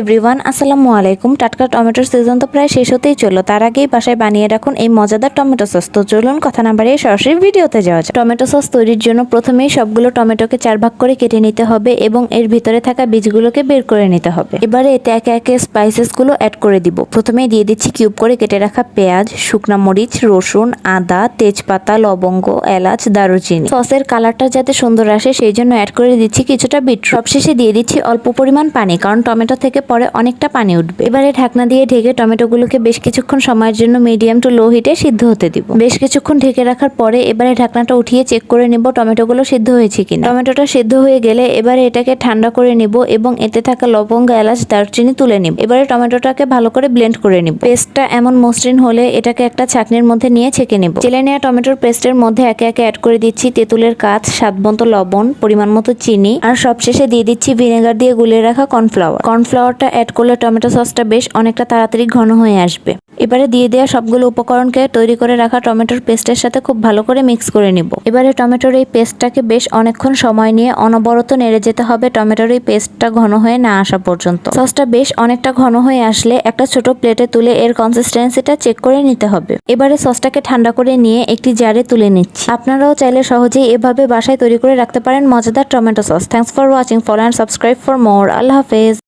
Everyone, আসসালামু আলাইকুম। টাটকা টমেটোর সিজন তো প্রায় শেষ হতেই চলল। তার আগেই বাসায় বানিয়ে রাখুন এই মজাদার টমেটো সস তো চলুন, কথা না বাড়িয়ে সরাসরি ভিডিওতে যাওয়া যায় টমেটো সস তৈরির জন্য প্রথমেই সবগুলো টমেটোকে চার ভাগ করে কেটে নিতে হবে এবং এর ভিতরে থাকা বীজগুলোকে বের করে নিতে হবে। এবারে এতে একে একে স্পাইসেসগুলো অ্যাড করে দিব। প্রথমেই দিয়ে দিচ্ছি কিউব করে কেটে রাখা পেঁয়াজ, শুকনা মরিচ, রসুন, আদা, তেজপাতা, লবঙ্গ, এলাচ, দারুচিনি। সসের কালারটা যাতে সুন্দর আসে, সেই জন্য অ্যাড করে দিচ্ছি কিছুটা বিট সবশেষে দিয়ে দিচ্ছি অল্প পরিমাণ পানি, কারণ টমেটো থেকে পরে অনেকটা পানি উঠবে। এবারে ঢাকনা দিয়ে ঢেকে টমেটোগুলোকে বেশ কিছুক্ষণ সময়ের জন্য মিডিয়াম টু লো হিটে সিদ্ধ হতে দিব। বেশ কিছুক্ষণ ঢেকে রাখার পরে এবারে ঢাকনাটা উঠিয়ে চেক করে নিব টমেটোগুলো সিদ্ধ হয়েছে কিনা। টমেটোটা সিদ্ধ হয়ে গেলে এবারে এটাকে ঠান্ডা করে নিব এবং এতে থাকা লবঙ্গ, এলাচ, দারচিনি তুলে নিব। এবারে টমেটোটাকে ভালো করে ব্লেন্ড করে নিব। পেস্টটা এমন মসৃণ হলে এটাকে একটা ছাকনির মধ্যে নিয়ে ছেঁকে নিব। চেলে নেওয়া টমেটোর পেস্টের মধ্যে একে একে অ্যাড করে দিচ্ছি তেঁতুলের কাজ স্বাদ মতো লবণ, পরিমাণ মতো চিনি, আর সবশেষে দিয়ে দিচ্ছি ভিনেগার দিয়ে গুলিয়ে রাখা কর্নফ্লাওয়ার কর্নফ্লাওয়ার কর্নফ্লাওয়ারটা অ্যাড করলে টমেটো সসটা বেশ অনেকটা তাড়াতাড়ি ঘন হয়ে আসবে। এবারে দিয়ে দেওয়া সবগুলো উপকরণকে তৈরি করে রাখা টমেটোর পেস্টের সাথে খুব ভালো করে মিক্স করে নিব। এবারে টমেটোর এই পেস্টটাকে বেশ অনেকক্ষণ সময় নিয়ে অনবরত নেড়ে যেতে হবে টমেটোর এই পেস্টটা ঘন হয়ে না আসা পর্যন্ত। সসটা বেশ অনেকটা ঘন হয়ে আসলে একটা ছোট প্লেটে তুলে এর কনসিস্টেন্সিটা চেক করে নিতে হবে। এবারে সসটাকে ঠান্ডা করে নিয়ে একটি জারে তুলে নিচ্ছি। আপনারাও চাইলে সহজেই এভাবে বাসায় তৈরি করে রাখতে পারেন মজাদার tomato sauce thanks for watching follow and subscribe for more আল্লাহ হাফেজ।